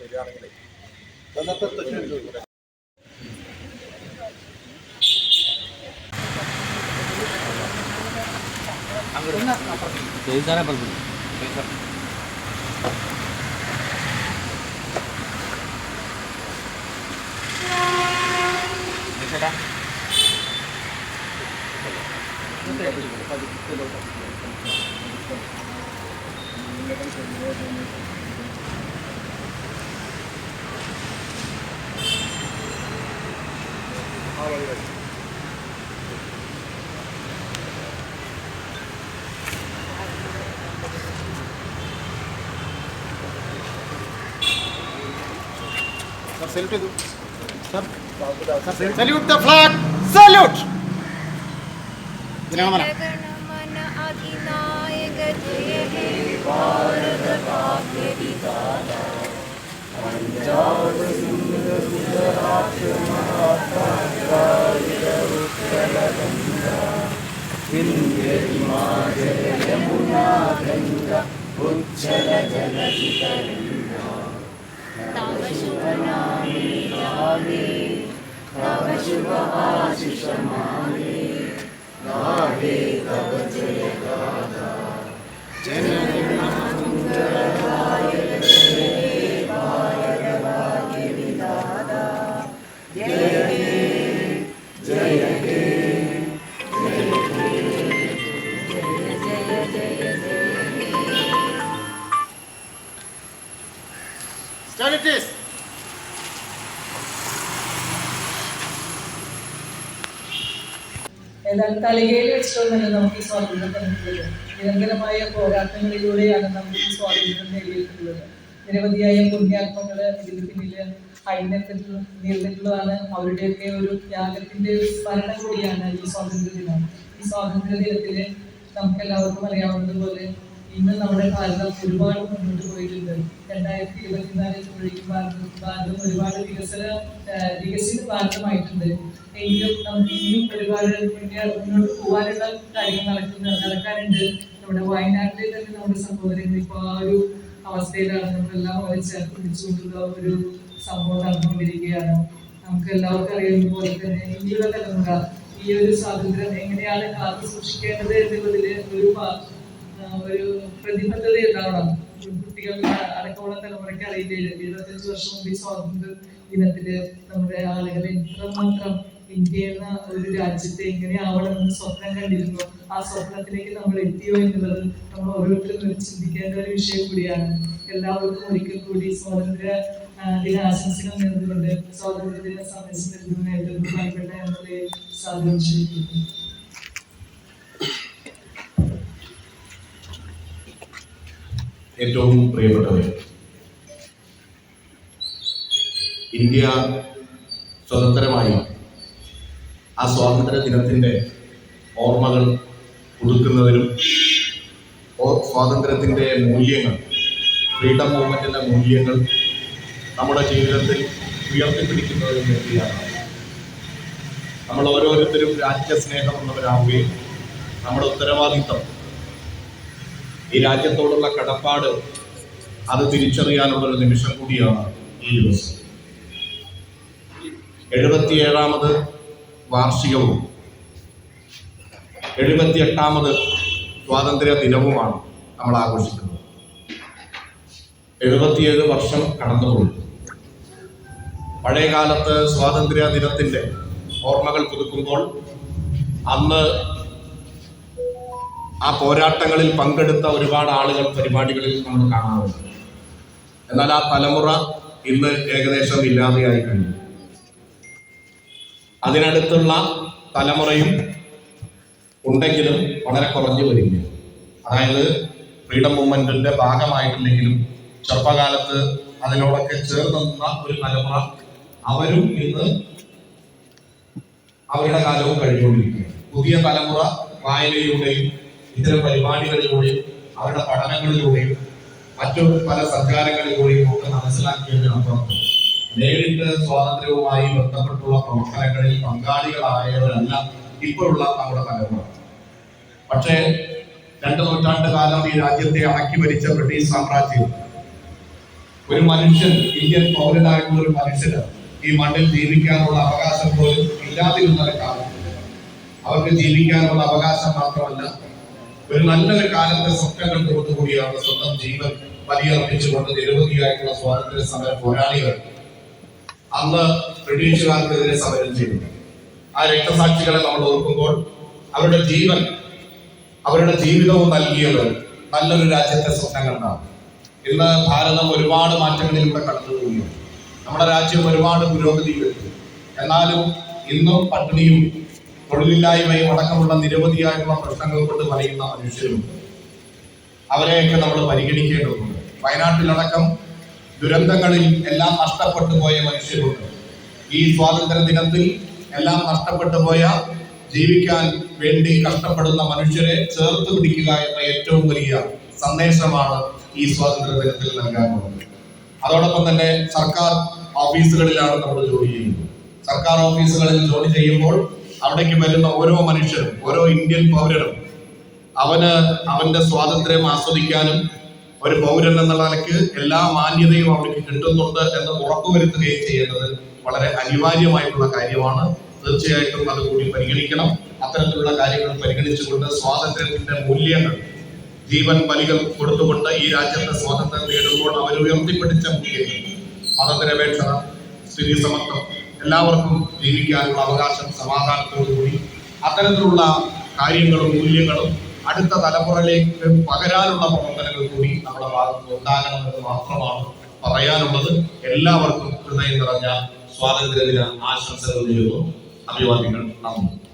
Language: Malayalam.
വരികയാണെങ്കിലേ Jadi sana pergi. Salute the flag! Salute! ஜகனமன அதிநாயக ஜெய ஹே பாரத காவிய விதாதா பஞ்சாப சிந்த குஜராத் மகாத்மா உத்தர கங்கா விந்திய இமாஜய யமுனா கங்கா உச்சல ஜகதி கருங்கா தவ சுபநாமே தாமே தவ சுப ஆசிஷமான സ്റ്റാലിറ്റീസ് ഏതായാലും തലികയിൽ തന്നെ നമുക്ക് ഈ സ്വാതന്ത്ര്യം തന്നിട്ടുള്ളത്? നിരന്തരമായ പോരാട്ടങ്ങളിലൂടെയാണ് നമുക്ക് ഈ സ്വാതന്ത്ര്യം നേടിയിട്ടുള്ളത്. നിരവധിയായ പുണ്യാത്മകൾ ഇതിന് പിന്നിൽ അഴിഞ്ഞെത്തിട്ടുള്ള നേരിട്ടുള്ളതാണ് അവരുടെയൊക്കെ ഒരു ത്യാഗത്തിന്റെ ഒരു സ്മരണ കൂടിയാണ് ഈ സ്വാതന്ത്ര്യ ദിനം ഈ സ്വാതന്ത്ര്യ ദിനത്തിൽ നമുക്ക് എല്ലാവർക്കും അറിയാവുന്നതുപോലെ ഇന്ന് നമ്മുടെ ഭാരതം ഒരുപാട് മുന്നോട്ട് പോയിട്ടുണ്ട്. രണ്ടായിരത്തി ഇരുപത്തിനാലിൽ ഭാരതം ഭാരതം ഒരുപാട് വികസന വികസിത ഭാരതമായിട്ടുണ്ട് എങ്കിലും നമുക്ക് ഇനിയും ഒരുപാട് മുന്നേ- മുന്നോട്ട് പോകാനുള്ള കാര്യങ്ങൾ നടക്കുന്ന നടക്കാനുണ്ട്. നമ്മുടെ വയനാട്ടിലെ തന്നെ നമ്മുടെ സഹോദരൻ ഇപ്പോൾ ആ ഒരു അവസ്ഥയിലാണ്. നമ്മളെല്ലാം അവരെ ചേർത്ത് പിടിച്ചുകൊണ്ടുള്ള ഒരു സംഭവം നടന്നുകൊണ്ടിരിക്കുകയാണ്. നമുക്ക് എല്ലാവർക്കും അറിയുന്ന പോലെ തന്നെ ഇന്ത്യയുടെ തലമുറ ഈ ഒരു സ്വാതന്ത്ര്യം എങ്ങനെയാണ് കാത്തു സൂക്ഷിക്കേണ്ടത് എന്നുള്ളതിൽ ഒരു ഒരു പ്രതിബദ്ധത ഉണ്ടാവണം. കുട്ടികൾ അടക്കമുള്ള തലമുറയ്ക്ക് അറിയില്ല ഇരുപത്തഞ്ച് വർഷം മുമ്പ് ഈ സ്വാതന്ത്ര്യ ദിനത്തിൽ നമ്മുടെ ആളുകൾ ഇത്രമാത്രം ഇന്ത്യ എന്ന ഒരു രാജ്യത്തെ എങ്ങനെയാവണമെന്ന് സ്വപ്നം കണ്ടിരുന്നു. ആ സ്വപ്നത്തിലേക്ക് നമ്മൾ എത്തിയോ എന്നുള്ളത് നമ്മൾ ഓരോരുത്തരും ചിന്തിക്കേണ്ട ഒരു വിഷയം കൂടിയാണ്. എല്ലാവർക്കും ഒരിക്കൽ കൂടി സ്വാതന്ത്ര്യ ദിന ആശംസകൾ നേർന്നുകൊണ്ട് സ്വാതന്ത്ര്യ ദിന സന്ദേശം നൽകുന്നതിനായിട്ട് ബഹുമാനപ്പെട്ട നമ്മളെ സാധിച്ചിരിക്കുന്നു ഏറ്റവും പ്രിയപ്പെട്ടവരെ ഇന്ത്യ സ്വതന്ത്രമായി ആ സ്വാതന്ത്ര്യ ദിനത്തിന്റെ ഓർമ്മകൾ പുതുക്കുന്നതിനും സ്വാതന്ത്ര്യത്തിന്റെ മൂല്യങ്ങൾ ഫ്രീഡം മൂവ്മെന്റിന്റെ മൂല്യങ്ങൾ നമ്മുടെ ജീവിതത്തിൽ ഉയർത്തിപ്പിടിക്കുന്നതിനും വേണ്ടിയാണ്. നമ്മൾ ഓരോരുത്തരും രാജ്യസ്നേഹമുള്ളവരാവുകയും നമ്മുടെ ഉത്തരവാദിത്തം ഈ രാജ്യത്തോടുള്ള കടപ്പാട് അത് തിരിച്ചറിയാനുള്ള ഒരു നിമിഷം കൂടിയാണ് ഈ ദിവസം. എഴുപത്തിയേഴാമത് വാർഷികവും എഴുപത്തിയെട്ടാമത് സ്വാതന്ത്ര്യ ദിനവുമാണ് നമ്മൾ ആഘോഷിക്കുന്നത്. എഴുപത്തിയേഴ് വർഷം കടന്നുപോയി പഴയകാലത്ത് സ്വാതന്ത്ര്യ ദിനത്തിന്റെ ഓർമ്മകൾ പുതുക്കുമ്പോൾ അന്ന് ആ പോരാട്ടങ്ങളിൽ പങ്കെടുത്ത ഒരുപാട് ആളുകൾ പരിപാടികളിൽ നമ്മൾ കാണാറുണ്ട്. എന്നാൽ ആ തലമുറ ഇന്ന് ഏകദേശം ഇല്ലാതെയായി കഴിഞ്ഞു. അതിനടുത്തുള്ള തലമുറയും ഉണ്ടെങ്കിലും വളരെ കുറഞ്ഞു വരിക അതായത് ഫ്രീഡം മൂവ്മെന്റിന്റെ ഭാഗമായിട്ടില്ലെങ്കിലും ചെറുപ്പകാലത്ത് അതിനോടൊക്കെ ചേർന്ന് നിന്ന ഒരു തലമുറ അവരും ഇന്ന് അവരുടെ കാലവും കഴിഞ്ഞുകൊണ്ടിരിക്കുകയാണ്. പുതിയ തലമുറ വായനയിലൂടെയും ഇത്തരം പരിപാടികളിലൂടെയും അവരുടെ പഠനങ്ങളിലൂടെയും മറ്റു പല സർക്കാരുകളിലൂടെയും ഒക്കെ മനസ്സിലാക്കിയതിനപ്പുറം നേരിട്ട് സ്വാതന്ത്ര്യവുമായി ബന്ധപ്പെട്ടുള്ള പ്രവർത്തനങ്ങളിൽ പങ്കാളികളായവരല്ല ഇപ്പോഴുള്ള നമ്മുടെ തലമുറ. പക്ഷേ രണ്ട് നൂറ്റാണ്ട് കാലം ഈ രാജ്യത്തെ അടക്കി ഭരിച്ച ബ്രിട്ടീഷ് സാമ്രാജ്യം ഒരു മനുഷ്യൻ ഇന്ത്യൻ പൗരനായിട്ടുള്ള ഒരു മനുഷ്യന് ഈ മണ്ണിൽ ജീവിക്കാനുള്ള അവകാശം പോലും ഇല്ലാതിരുന്ന ഒരു കാലം. അവർക്ക് ജീവിക്കാനുള്ള അവകാശം മാത്രമല്ല ഒരു നല്ലൊരു കാലത്തെ സ്വപ്നങ്ങൾ കൊടുത്തുകൂടിയാണ് സ്വന്തം ജീവൻ ബലിയർപ്പിച്ചുകൊണ്ട് നിരവധിയായിട്ടുള്ള സ്വാതന്ത്ര്യ സമര പോരാളികൾ അന്ന് ബ്രിട്ടീഷുകാർക്കെതിരെ സമരം ചെയ്തു. ആ രക്തസാക്ഷികളെ നമ്മൾ ഓർക്കുമ്പോൾ അവരുടെ ജീവൻ അവരുടെ ജീവിതവും നൽകിയത് നല്ലൊരു രാജ്യത്തെ സ്വപ്നം കണ്ടാണ് ഇന്ന് ഭാരതം ഒരുപാട് മാറ്റങ്ങളിലൂടെ കടന്നുപോകുന്നു നമ്മുടെ രാജ്യം ഒരുപാട് പുരോഗതി വരുന്നു എന്നാലും ഇന്നും പട്ടിണിയും തൊഴിലില്ലായ്മയും അടക്കമുള്ള നിരവധിയായുള്ള പ്രശ്നങ്ങൾ കൊണ്ട് വലയുന്ന മനുഷ്യരുണ്ട് അവരെയൊക്കെ നമ്മൾ പരിഗണിക്കേണ്ടതുണ്ട്. വയനാട്ടിലടക്കം ദുരന്തങ്ങളിൽ എല്ലാം നഷ്ടപ്പെട്ടു പോയ മനുഷ്യരുണ്ട്. ഈ സ്വാതന്ത്ര്യ ദിനത്തിൽ എല്ലാം നഷ്ടപ്പെട്ടു പോയ ജീവിക്കാൻ വേണ്ടി കഷ്ടപ്പെടുന്ന മനുഷ്യരെ ചേർത്ത് പിടിക്കുക എന്ന ഏറ്റവും വലിയ സന്ദേശമാണ് ഈ സ്വാതന്ത്ര്യ ദിനത്തിൽ നൽകാനുള്ളത്. അതോടൊപ്പം തന്നെ സർക്കാർ ഓഫീസുകളിലാണ് നമ്മൾ ജോലി ചെയ്യുന്നത്. സർക്കാർ ഓഫീസുകളിൽ ജോലി ചെയ്യുമ്പോൾ അവിടേക്ക് വരുന്ന ഓരോ മനുഷ്യരും ഓരോ ഇന്ത്യൻ പൗരനും അവന് അവന്റെ സ്വാതന്ത്ര്യം ആസ്വദിക്കാനും ഒരു പൗരൻ എന്ന നിലയ്ക്ക് എല്ലാ മാന്യതയും അവർക്ക് കിട്ടുന്നുണ്ട് എന്ന് ഉറപ്പുവരുത്തുകയും ചെയ്യേണ്ടത് വളരെ അനിവാര്യമായിട്ടുള്ള കാര്യമാണ്. തീർച്ചയായിട്ടും അത് കൂടി പരിഗണിക്കണം. അത്തരത്തിലുള്ള കാര്യങ്ങൾ പരിഗണിച്ചുകൊണ്ട് സ്വാതന്ത്ര്യത്തിന്റെ മൂല്യങ്ങൾ ജീവൻ ബലികൾ കൊടുത്തുകൊണ്ട് ഈ രാജ്യത്തെ സ്വാതന്ത്ര്യം നേടുമ്പോൾ അവർ ഉയർത്തിപ്പിടിച്ച മൂല്യങ്ങൾ മതനിരപേക്ഷത സ്ഥിതി സമത്വം എല്ലാവർക്കും ജീവിക്കാനുള്ള അവകാശം സമാധാനത്തോടുകൂടി അത്തരത്തിലുള്ള കാര്യങ്ങളും മൂല്യങ്ങളും അടുത്ത തലമുറയിലേക്ക് പകരാനുള്ള പ്രവർത്തനങ്ങൾ കൂടി നമ്മുടെ ഭാഗത്ത് ഉണ്ടാകണമെന്ന് മാത്രമാണ് പറയാനുള്ളത്. എല്ലാവർക്കും ഹൃദയം നിറഞ്ഞ സ്വാതന്ത്ര്യദിന ആശംസകൾ നേരുന്നു. അഭിവാദ്യങ്ങൾ നന്ദി.